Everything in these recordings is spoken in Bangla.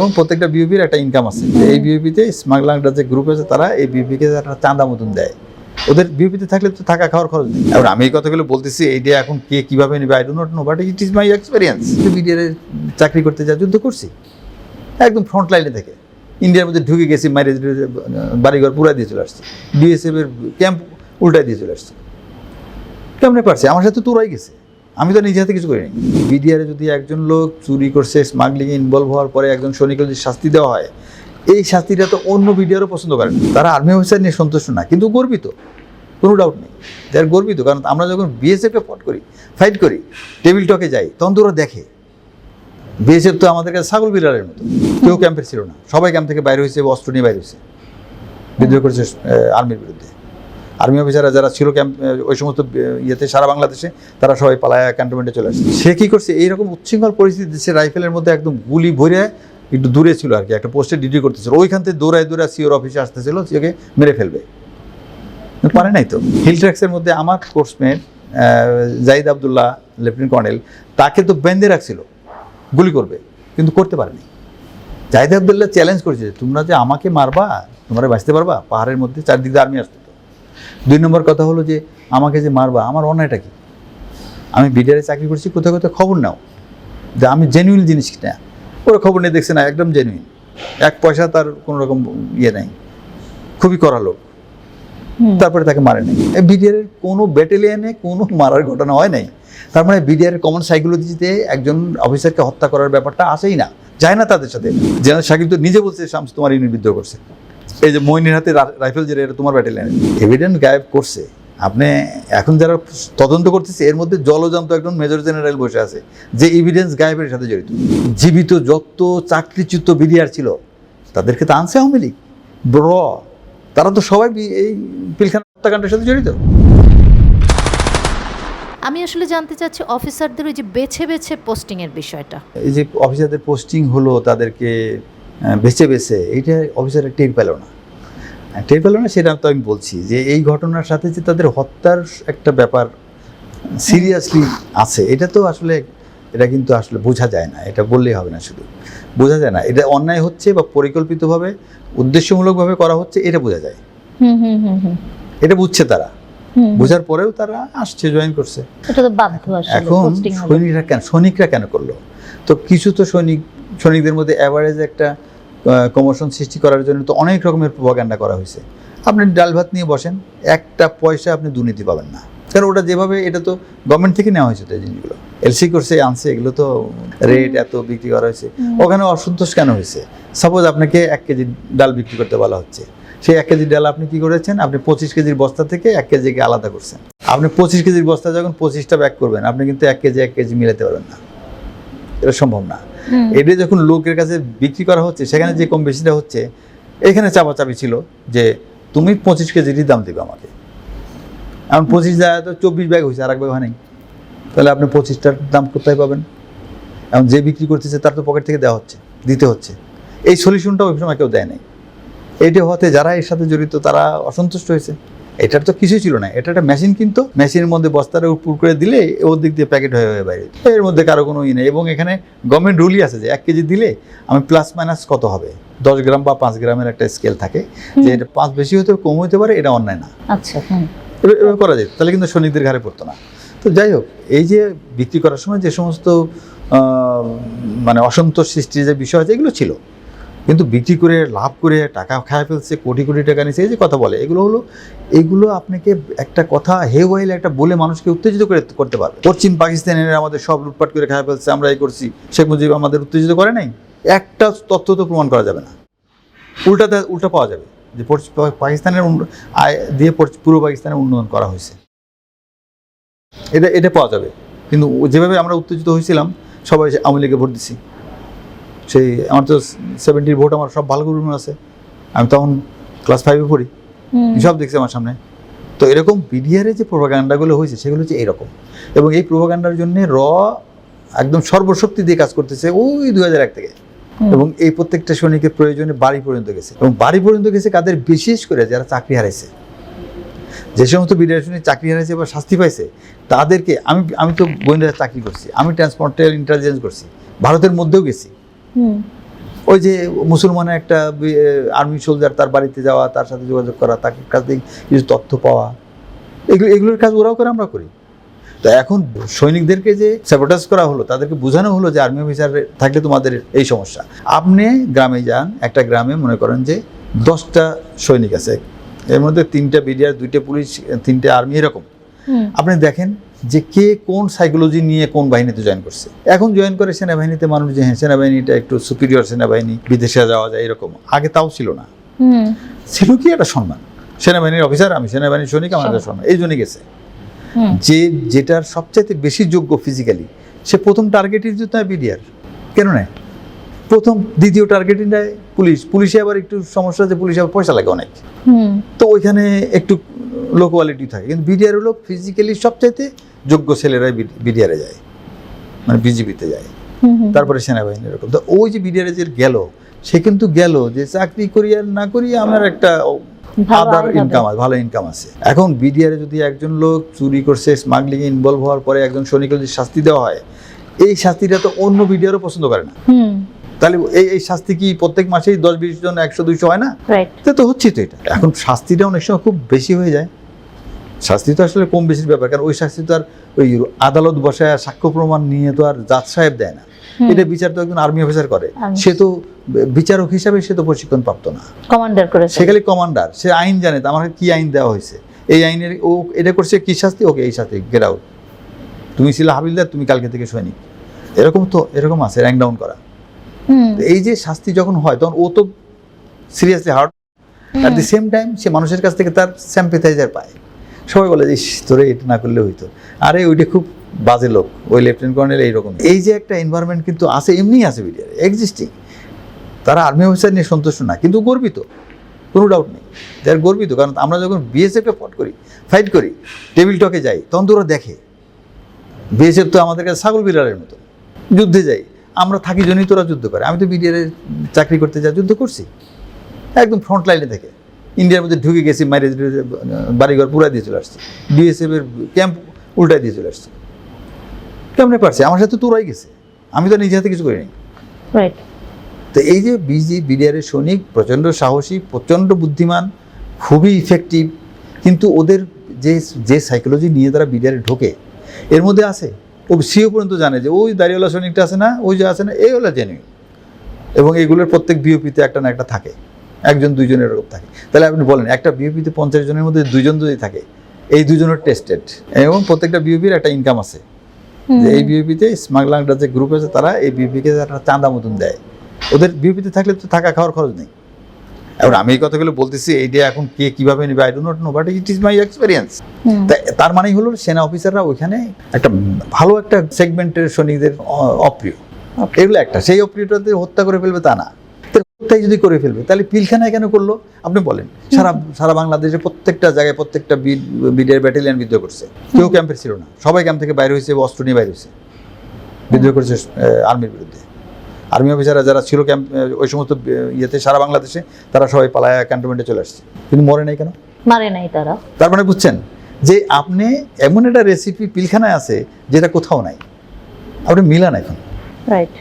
এবং প্রত্যেকটা বিউপির একটা ইনকাম আছে। এই বিউপিতে স্মাগলাররা যে গ্রুপ আছে, তারা এই বিউপিকে একটা চাঁদা মতন দেয়। ওদের বিউপিতে থাকলে তো থাকা খাওয়ার খরচ নেই। আমি এই কথাগুলো বলতেছি এইটা এখন কে কীভাবে নেবে I do not know but it is my experience BDR চাকরি করতে যা যুদ্ধ করছি। একদম ফ্রন্ট লাইনে থেকে। ইন্ডিয়ার মধ্যে ঢুকে গেছি, মাইরে বাড়িঘর পুরা দিয়ে চলে আসছি। বিএসএফ এর ক্যাম্প উল্টাই দিয়ে চলে আসছি। কেমনে পারছে? আমার সাথে তোরাই গেছে। আমি তো নিজে হাতে কিছু করিনি। বিডিআরে যদি একজন লোক চুরি করছে স্মাগলিং ইনভলভ হওয়ার পরে একজন সৈনিককে যদি শাস্তি দেওয়া হয়, এই শাস্তিটা তো অন্য বিডিআরও পছন্দ করেন। তারা আর্মি অফিসার নিয়ে সন্তুষ্ট না, কিন্তু গর্বিত। কোনো ডাউট নেই। যার গর্বিত, কারণ আমরা যখন বিএসএফে ফট করি ফাইট করি টেবিল টকে যাই, তখন তো ওরা দেখে। বিএসএফ তো আমাদের কাছে ছাগল বিড়ালের মতো। কেউ ক্যাম্পের ছিল না। সবাই ক্যাম্প থেকে বাইরে হয়েছে, অস্ত্র নিয়ে বাইরে হয়েছে। বিদ্রোহ করেছে আর্মির বিরুদ্ধে। আর্মি অফিসাররা যারা ছিল ক্যাম্প ওই সমস্ত ইয়েতে সারা বাংলাদেশে, তারা সবাই পালায় ক্যান্টনমেন্টে চলে আসছে সে কী করছে? এইরকম উচ্ছৃঙ্খল পরিস্থিতি সে রাইফেলের মধ্যে একদম গুলি ভরে একটু দূরে ছিল আর কি, একটা পোস্টে ডিউটি করতেছিল। ওইখান থেকে দৌড়ায় দৌড়ায় সিওর অফিসে আসতেছিল ওকে মেরে ফেলবে। পারে নাই তো। হিল ট্র্যাক্সের মধ্যে আমার coursemate Zahid Abdullah lieutenant colonel তাকে তো বেঁধে রাখছিল, গুলি করবে, কিন্তু করতে পারেনি। জাহিদ আবদুল্লাহ চ্যালেঞ্জ করেছে তোমরা যে আমাকে মারবা, তোমরা বাঁচতে পারবা? পাহাড়ের মধ্যে চারদিকে আর্মি আসতো। দুই নম্বর কথা হলো যে আমাকে যে মারবা আমার অন্যায়টা কি? আমি বিডিআরে চাকরি করছি কোথাও কোথাও খবর নাও? যে আমি জেনুইন জিনিস কিনা? ওরা খবর নিয়ে দেখছে না একদম জেনুইন এক পয়সা তার কোনো রকম ইয়ে নাই। খুবই করা লোক। তারপরে তাকে মারে নাই। বিডিআর এর কোনো ব্যাটেলিয়ানে কোনো মারার ঘটনা হয় নাই। তার মানে বিডিআর এর কমন সাইকোলজিতে একজন অফিসারকে হত্যা করার ব্যাপারটা আসেই না। যায় না তাদের সাথে। জেনারেল শাকিব তো নিজে বলছে শামস তোমার ইউনিট বিদ্রোহ করছে। এই যে মইনের হাতে রাইফেল যেটা এটা তোমার ব্যাটালিয়ানে এভিডেন্ট গায়েব করছে। আপনি এখন যারা তদন্ত করতেছে এর মধ্যে জলজান্ত একজন মেজর জেনারেল বসে আছে যে এভিডেন্স গায়েবের সাথে জড়িত। জীবিত যত চাকরিচ্যুত বিডিআর ছিল তাদেরকে তো আনছে আওয়ামী লীগ। ব্র তারা তো সবাই এই পিলখানা হত্যাকাণ্ডের সাথে জড়িত। আমি আসলে জানতে চাচ্ছি অফিসারদের ওই যে বেছে বেছে পোস্টিং এর বিষয়টা। এই যে অফিসারদের পোস্টিং হলো তাদেরকে বেছে বেছে এইটা অফিসাররা টের পেল না। টের পেল না সেটা তো আমি বলছি যে এই ঘটনার সাথে যে তাদের হত্যার একটা ব্যাপার সিরিয়াসলি আছে এটা তো আসলে এটা কিন্তু আসলে বোঝা যায় না এটা বললেই হবে না শুধু। বোঝা যায় না এটা অন্যায় হচ্ছে বা পরিকল্পিতভাবে উদ্দেশ্যমূলকভাবে করা হচ্ছে এটা বোঝা যায়। এটা বুঝছে তারা। বোঝার পরেও তারা আসছে জয়েন করছে। এটা তো এখন সৈনিকরা কেন সৈনিকরা কেন করল? তো কিছু তো সৈনিক সৈনিকদের মধ্যে অ্যাভারেজ একটা কমোশন সৃষ্টি করার জন্য তো অনেক রকমের প্রভাগান্ডা করা হয়েছে। আপনি ডাল ভাত নিয়ে বসেন একটা পয়সা আপনি দুর্নীতি পাবেন না। কারণ ওটা যেভাবে এটা তো গভর্নমেন্ট থেকে নেওয়া হয়েছে তো এই জিনিসগুলো। এলসি করছে আনছে এগুলো তো রেট এত বিক্রি করা হয়েছে। ওখানে অসন্তোষ কেন হয়েছে? সাপোজ আপনাকে এক কেজি ডাল বিক্রি করতে বলা হচ্ছে। সেই এক কেজি ডাল আপনি কি করেছেন? আপনি পঁচিশ কেজির বস্তা থেকে এক কেজিকে আলাদা করছেন। আপনি পঁচিশ কেজির বস্তা যখন পঁচিশটা ব্যাক করবেন আপনি কিন্তু এক কেজি এক কেজি মিলাতে পারবেন না। এটা সম্ভব না। এটা যখন লোকের কাছে বিক্রি করা হচ্ছে, সেখানে যে কম বেশিটা হচ্ছে, এখানে চাপাচাপি ছিল যে তুমি পঁচিশ কেজিরই দাম দেবে আমাকে। এখন পঁচিশ জায়গায় তো চব্বিশ ব্যাগ হয়েছে আর এক ব্যাগ হয় তাহলে আপনি পঁচিশটার দাম কোথায় পাবেন? এখন যে বিক্রি করতেছে, তার তো পকেট থেকে দেওয়া হচ্ছে, দিতে হচ্ছে। এই সলিউশনটা ওই সময় কেউ দেয় নাই। এটি হতে যারা এর সাথে জড়িত, তারা অসন্তুষ্ট হয়েছে। এটার তো কিছুই ছিল না। এটা একটা মেশিন কিন্তু মেশিনের মধ্যে বস্তাটা উপর করে দিলে ওর দিক দিয়ে প্যাকেট হয়ে হয়ে বাইরে। এর মধ্যে কারও কোনো ই নেই এবং এখানে গভর্নমেন্ট রুলই আছে যে এক কেজি দিলে আমি প্লাস মাইনাস কত হবে? দশ গ্রাম বা পাঁচ গ্রামের একটা স্কেল থাকে। যে এটা পাঁচ বেশি হতে কম হতে পারে এটা অন্যায় না। আচ্ছা করা যেত তাহলে কিন্তু সৈনিকদের ঘাড়ে পড়তো না। তো যাই হোক এই যে বিক্রি করার সময় যে সমস্ত মানে অসন্তোষ সৃষ্টির যে বিষয় আছে এগুলো ছিল। কিন্তু বিক্রি করে, লাভ করে, টাকা খায় ফেলছে, কোটি কোটি টাকা নিচ্ছে এই যে কথা বলে, এগুলো হলো, এগুলো আপনাকে একটা কথা হে ওয়াইল একটা বলে মানুষকে উত্তেজিত করে করতে পারবে। পশ্চিম পাকিস্তানের আমাদের সব লুটপাট করে খায় ফেলছে, আমরা এই করছি। শেখ মুজিব আমাদের উত্তেজিত করে নাই, একটা তথ্য তো প্রমাণ করা যাবে না। উল্টাতে, উল্টা পাওয়া যাবে যে পাকিস্তানের আয় দিয়ে পূর্ব পাকিস্তানের উন্নয়ন করা হয়েছে। এটা এটা পাওয়া যাবে। কিন্তু যেভাবে আমরা উত্তেজিত হয়েছিলাম, সবাই আওয়ামী লীগে ভোট দিছি। সেই আমার তো সেভেন্টির ভোট আমার সব ভালো করে আছে। আমি তখন ক্লাস ফাইভে পড়ি। সব দেখছি আমার সামনে। তো এরকম বিডিআরে যে প্রোপাগান্ডাগুলো হয়েছে সেগুলো হচ্ছে এইরকম। এবং এই প্রোপাগান্ডার জন্য র একদম সর্বশক্তি দিয়ে কাজ করতেছে ওই দু হাজার এক থেকে। এবং এই প্রত্যেকটা সৈনিকের প্রয়োজনে বাড়ি পর্যন্ত গেছে। এবং বাড়ি পর্যন্ত গেছে কাদের বিশেষ করে যারা চাকরি হারাইছে। যে সমস্ত বিডিআর সৈনিক চাকরি হারাইছে বা শাস্তি পাইছে তাদেরকে আমি আমি তো গোয়েন্দা চাকরি করছি আমি ট্রান্সপোর্টাল ইন্টেলিজেন্স করছি ভারতের মধ্যেও গেছি। ওই যে মুসলমানের একটা আর্মি সোলজার তার বাড়িতে যাওয়া তার সাথে যোগাযোগ করা তাকে কাছ থেকে কিছু তথ্য পাওয়া এগুলো এগুলোর কাজ ওরাও করে আমরা করি। তো এখন সৈনিকদেরকে যে স্যাবোটাজ করা হলো তাদেরকে বোঝানো হলো যে আর্মি অফিসার থাকলে তোমাদের এই সমস্যা। আপনি গ্রামে যান একটা গ্রামে মনে করেন যে দশটা সৈনিক আছে এর মধ্যে তিনটা বিডিআর দুইটা পুলিশ তিনটা আর্মি এরকম। আপনি দেখেন যে কে কোন সাইকোলজি নিয়ে কোন বাহিনীতে জয়েন করছে। এখন জয়েন করে সেনাবাহিনীতে মানুষ যে হ্যাঁ সেনাবাহিনীটা একটু সুপিরিয়র সেনাবাহিনী বিদেশে যাওয়া যায় এরকম। আগে তাও ছিল না। ছিল কি একটা সম্মান। সেনাবাহিনীর অফিসার আমি সেনাবাহিনীর সৈনিক আমার একটা সম্মান। এই জন্য গেছে। যে যেটার সবচাইতে বেশি যোগ্য ফিজিক্যালি সে প্রথম টার্গেটই দিত বিডিআর কেন নেয় প্রথম দ্বিতীয় টার্গেটই নেয় পুলিশ পুলিশে আবার একটু সমস্যা যে পুলিশে আবার পয়সা লাগে অনেক। হুম। তো ওইখানে একটু লো কোয়ালিটি থাকে। কিন্তু বিডিআর হলো ফিজিক্যালি সবচাইতে যোগ্য ছেলেরাই বিডিআরে যায়। মানে বিজিবিতে যায়। তারপরে সেনাবাহিনী এরকম। তো ওই যে বিডিআরে যে গেল সে কিন্তু গেল যে চাকরি করি আর না করি আমার একটা আদার ইনকাম আছে ভালো ইনকাম আছে। এখন বিডিআরে যদি একজন লোক চুরি করছে স্মাগলিং ইনভলভ হওয়ার পরে একজন সৈনিকের যদি শাস্তি দেওয়া হয় এই শাস্তিটা তো অন্য বিডিআরও পছন্দ করে না। তাহলে এই এই শাস্তি কি প্রত্যেক মাসেই দশ বিশ জন একশো দুইশো হয় না? তো হচ্ছে তো এটা। এখন শাস্তিটা অনেক সময় খুব বেশি হয়ে যায়। শাস্তি তো আসলে কম বেশির ব্যাপার কারণ ওই শাস্তি তো আর ওই আদালত বসায় সাক্ষ্য প্রমাণ নিয়ে তো আর জাজ সাহেব দেয় না। এটা বিচার তো একজন আর্মি অফিসার করে। সে তো বিচারক হিসাবে সে তো প্রশিক্ষণ প্রাপ্ত না। কমান্ডার করেছে। সে খালি কমান্ডার সে আইন জানে তো আমাকে কি আইন দেওয়া হয়েছে? এই আইনের ও এটা করছে কি শাস্তি? ওকে এই শাস্তি গেট আউট তুমি ছিল হাবিলদার তুমি কালকে থেকে সৈনিক। এরকম তো এরকম আছে র্যাঙ্ক ডাউন করা। এই যে শাস্তি যখন হয় তখন ও তো seriously hurt at the same time সে মানুষের কাছ থেকে তার স্যাম্পিথাইজার পায়। সবাই বলে "ইস, তোরে এটা না করলে হইতো। আরে ওইটা খুব বাজে লোক ওই লেফটেন্যান্ট কর্নেল এইরকম। এই যে একটা এনভায়রনমেন্ট কিন্তু আছে এমনিই আছে বিডিআর এক্সিস্টিং তারা আর্মি অফিসার নিয়ে সন্তুষ্ট না কিন্তু গর্বিত কোনো ডাউট নেই। যার গর্বিত কারণ আমরা যখন বিএসএফকে ফট করি ফাইট করি টেবিল টকে যাই তখন তো ওরা দেখে। বিএসএফ তো আমাদের কাছে ছাগল বিড়ালের মতো যুদ্ধে যাই। আমরা থাকি জন্যই তোরা যুদ্ধ করে আমি তো বিডিআর চাকরি করতে যা যুদ্ধ করছি। একদম ফ্রন্ট লাইনে থেকে। ইন্ডিয়ার মধ্যে ঢুকে গেছি মাইরে বাড়িঘর পুরা দিয়ে চলে আসছে। বিএসএফ এর ক্যাম্প উল্টাই দিয়ে চলে আসছে। কেমনে পারছে? আমার সাথে তোরাই গেছে। আমি তো নিজে হাতে কিছু করিনি। তো এই যে বিজি বিডিআরের সৈনিক প্রচণ্ড সাহসী প্রচণ্ড বুদ্ধিমান খুবই ইফেক্টিভ কিন্তু ওদের যে যে সাইকোলজি নিয়ে তারা বিডিআরে ঢোকে এর মধ্যে আছে। ও সিও পর্যন্ত জানে যে ওই দাঁড়িওয়ালা সৈনিকটা আছে না ওই যে আছে না এই হলো জেনুইন এবং এগুলোর প্রত্যেক বিওপিতে একটা না একটা থাকে। একজন দুইজন এরকম থাকে। তাহলে আপনি বলেন একটা বিওপিতে পঞ্চাশ জনের মধ্যে দুইজন যদি থাকে এই দুজনের টেস্টেড এবং প্রত্যেকটা বিওপির একটা ইনকাম আছে। যে এই বিওপিতে স্মাগলাররা যে গ্রুপ আছে তারা এই বিওপিকে একটা চাঁদা মতন দেয়। ওদের বিওপিতে থাকলে তো থাকা খাওয়ার খরচ নেই। এবার আমি এই কথাগুলো বলতেছি এইটা এখন কে কীভাবে নেবে I do not know but it is my experience তার মানেই হলো সেনা অফিসাররা ওইখানে একটা ভালো একটা সেগমেন্টের সৈনিকদের অপ্রিয়. এগুলো একটা সেই অপ্রিয়টাতে হত্যা করে ফেলবে তা না। তো হত্যাই যদি করে ফেলবে তাহলে পিলখানায় কেন করল? আপনি বলেন। সারা সারা বাংলাদেশে প্রত্যেকটা জায়গায় প্রত্যেকটা বিডের ব্যাটালিয়ান বিদ্রোহ করছে। কেউ ক্যাম্পে ছিল না। সবাই ক্যাম্প থেকে বাইরে হয়েছে অস্ত্র নিয়ে বাইরে হয়েছে। বিদ্রোহ করেছে আর্মির বিরুদ্ধে। আর্মি অফিসাররা যারা ছিল ক্যাম্প ওই সমস্ত ইয়েতে সারা বাংলাদেশে তারা সবাই পালায়া ক্যান্টনমেন্টে চলে আসছে। কিন্তু মরে নাই কেন? মারে নাই তারা। তার মানে বুঝছেন যে আপনি এমন একটা রেসিপি পিলখানায় আছে যেটা কোথাও নাই। আপনি মিলান এখন। রাইট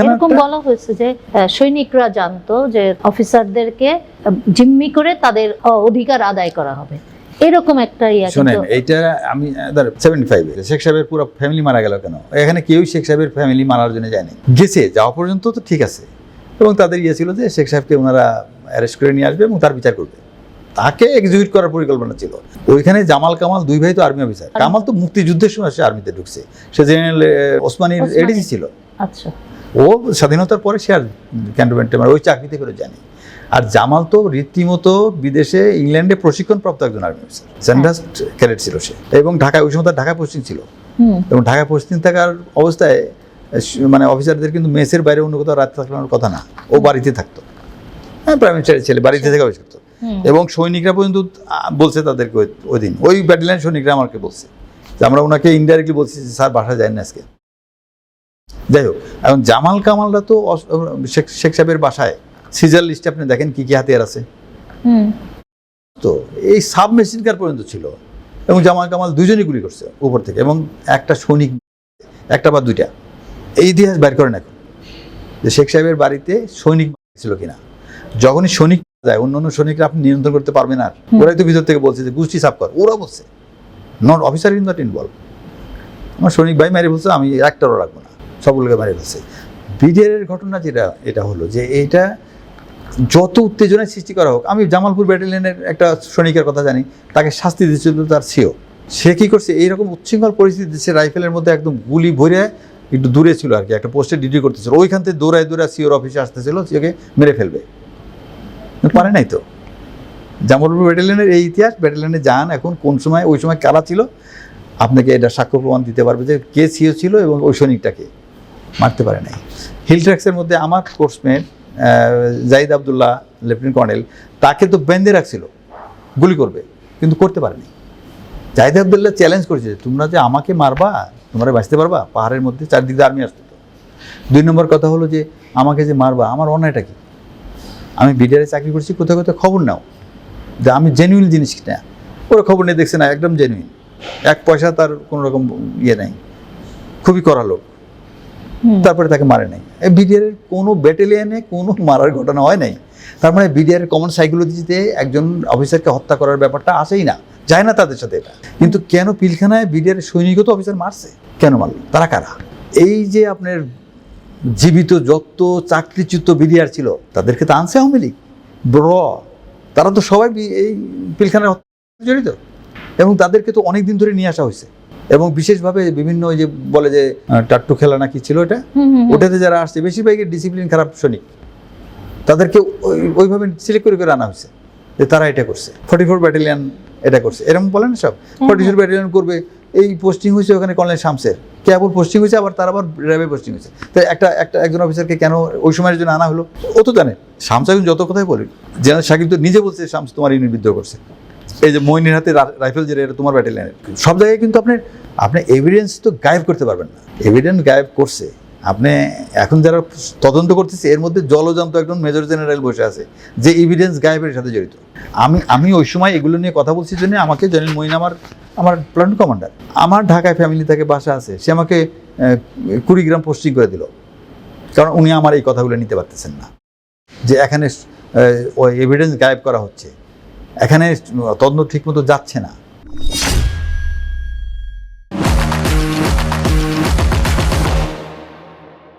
এরকম বলা হয়েছে যে সৈনিকরা জানতো যে অফিসারদেরকে জিম্মি করে তাদের অধিকার আদায় করা হবে। এরকম একটা ইয়া শোনেন এইটা আমি সেভেন্টি ফাইভ শেখ সাহেবের পুরো ফ্যামিলি মারা গেল কেন? এখানে কেউই শেখ সাহেবের ফ্যামিলি মারার জন্য যায়নি। গেছে যাওয়া পর্যন্ত তো ঠিক আছে। এবং তাদের ইয়ে ছিল যে শেখ সাহেবকে ওনারা অ্যারেস্ট করে নিয়ে আসবে এবং তার বিচার করবে। তাকে এক্সিকিউট করার পরিকল্পনা ছিল। ওইখানে জামাল কামাল দুই ভাই তো আর্মি অফিসার কামাল তো মুক্তিযুদ্ধের সময় সে আর্মিতে ঢুকছে। সে জেনারেল ওসমানীর ওসমানী। এডিসি ছিল। আচ্ছা। ও স্বাধীনতার পরে সে আর ক্যান্টনমেন্টে মানে ওই চাকরিতে করে জানে আর জামাল তো রীতিমতো বিদেশে ইংল্যান্ডে প্রশিক্ষণপ্রাপ্ত একজন আর্মি অফিসার স্যান্ডাস্ট ক্যাডেট ছিল সে। এবং ঢাকায় ওই সময় তার ঢাকা পোস্টিং ছিল। এবং ঢাকা পোস্টিং থাকার অবস্থায় মানে অফিসারদের কিন্তু মেসের বাইরে অন্য কোথাও রাত থাকানোর কথা না। ও বাড়িতে থাকতো। হ্যাঁ প্রাইম মিনিস্টারের ছেলে বাড়িতে থেকে অফিস করতো এবং সৈনিকরা পর্যন্ত বলছে তাদেরকে ওই- ওই দিন। ওই ব্যাটালিয়ান সৈনিকরা আমাকে বলছে। যে আমরা ওনাকে ইনডাইরেক্টলি বলছি যে স্যার বাসা যায় না আজকে। যাই হোক এখন জামাল কামালরা তো শেখ শেখ সাহেবের বাসায়। সিজার লিস্টে আপনি দেখেন কি কি হাতিয়ার আছে। তো এই সাব মেশিন কার পর্যন্ত ছিল? এবং জামাল কামাল দুজনই গুলি করছে উপর থেকে এবং একটা সৈনিক একটা বা দুইটা। এই ইতিহাস বের করেন এখন যে শেখ সাহেবের বাড়িতে সৈনিক ছিল কিনা। যখনই সৈনিক যায় অন্য অন্য সৈনিকরা আপনি নিয়ন্ত্রণ করতে পারবেন আর। ওরাই তো ভিতর থেকে বলছে যে গোষ্ঠী সাফ কর। ওরা বলছে not officer in not involve আমার সৈনিক ভাই মারি বলছে আমি একটারও রাখব সবগুলোকে মারি বলছে বিডিআর ঘটনা যেটা, এটা হলো যে এটা যত উত্তেজনার সৃষ্টি করা হোক, আমি জামালপুর ব্যাটালিয়নের একটা সৈনিকের কথা জানি, তাকে শাস্তি দিচ্ছিল তার সিও। সে কী করছে? এইরকম উচ্ছৃঙ্খল পরিস্থিতি সে রাইফেলের মধ্যে একদম গুলি ভরে একটু দূরে ছিল আর কি, একটা পোস্টে ডিউটি করতেছিল। ওইখান থেকে দৌড়ায় দৌড়ায় সিওর অফিসে আসতেছিল, সিওকে মেরে ফেলবে। পারে নাই তো। জামালপুর ব্যাটালিয়নের এই ইতিহাস, ব্যাটালিয়নে যান এখন, কোন সময়, ওই সময় কারা ছিল? আপনাকে এটা সাক্ষ্য প্রমাণ দিতে পারবে যে কে সিও ছিল এবং ওই সৈনিকটাকে মারতে পারে নাই। হিল ট্র্যাক্সের মধ্যে আমার coursemate Zahid Abdullah lieutenant colonel তাকে তো বেঁধে রাখছিল, গুলি করবে, কিন্তু করতে পারেনি জাহিদ আবদুল্লাহ চ্যালেঞ্জ করেছে, তোমরা যে আমাকে মারবা, তোমরা বাঁচতে পারবা? পাহাড়ের মধ্যে চারদিক দিয়ে আর্মি আসতো দুই নম্বর কথা হলো যে, আমাকে যে মারবা, আমার অন্যায়টা কি? আমি বিডিআরে চাকরি করছি কোথাও কোথাও খবর নাও, যে আমি জেনুইন জিনিস কিনা। ওরা খবর নিয়ে দেখছে না, একদম জেনুইন এক পয়সা তার কোনো রকম ইয়ে নাই। খুবই করা লোক। তারপরে তাকে মারে নাই। বিডিআর এর কোনো ব্যাটালিয়ানে কোনো মারার ঘটনা হয় নাই। তার মানে বিডিআর কমন সাইকোলজিতে একজন অফিসারকে হত্যা করার ব্যাপারটা আসেই না। যায় না তাদের সাথে এটা। কিন্তু কেন পিলখানায় বিডিআর এর সৈনিকও তো অফিসার মারছে? কেন মারল? তারা কারা? এই যে আপনার জীবিত, যত চাকরিচ্যুত বিডিআর ছিল, তাদেরকে তো আনছে আওয়ামী লীগ। র, তারা তো সবাই এই পিলখানার হত্যা জড়িত। এবং তাদেরকে তো অনেক দিন ধরে নিয়ে আসা হয়েছে। এবং বিশেষভাবে বিভিন্ন ওই যে বলে যে টাট্টু খেলা নাকি ছিল এটা। ওটাতে যারা আসছে বেশিরভাগই ডিসিপ্লিন খারাপ সৈনিক। তাদেরকে ওই- ওইভাবে সিলেক্ট করে করে আনা হয়েছে যে তারা এটা করছে। ফর্টি ফোর ব্যাটালিয়ান এটা করছে। এরকম বলেন সব? ফর্টি ফোর ব্যাটালিয়ান করবে। এই পোস্টিং হয়েছে ওখানে কর্নেল শামসের। কেবল পোস্টিং হয়েছে আবার তার আবার র্যাবে পোস্টিং হয়েছে। তাই একটা একটা একজন অফিসারকে কেন ওই সময়ের জন্য আনা হলো? ও তো জানে। শামস যত কথাই বলি জেনারেল সাকিব তো নিজে বলছে শামস তোমার ইউনিট বিদ্রোহ করছে। এই যে মইনের হাতে রাইফেল যেটা, এটা তোমার ব্যাটালিয়ানের সব জায়গায় কিন্তু আপনি আপনি এভিডেন্স তো গায়েব করতে পারবেন না। এভিডেন্স গায়েব করছে। আপনি এখন যারা তদন্ত করতেছে, এর মধ্যে জলজান্ত একজন মেজর জেনারেল বসে আছে, যে এভিডেন্স গায়েবের সাথে জড়িত। আমি আমি ওই সময় এগুলো নিয়ে কথা বলছি জন্য আমাকে জেনারেল মইন আমার আমার প্ল্যান কমান্ডার আমার ঢাকায় ফ্যামিলি থেকে বাসা আছে, সে আমাকে কুড়িগ্রাম পোস্টিং করে দিল। কারণ উনি আমার এই কথাগুলো নিতে পারতেছেন না। যে এখানে ওই এভিডেন্স গায়েব করা হচ্ছে। এখানে তদন্ত ঠিকমতো যাচ্ছে না।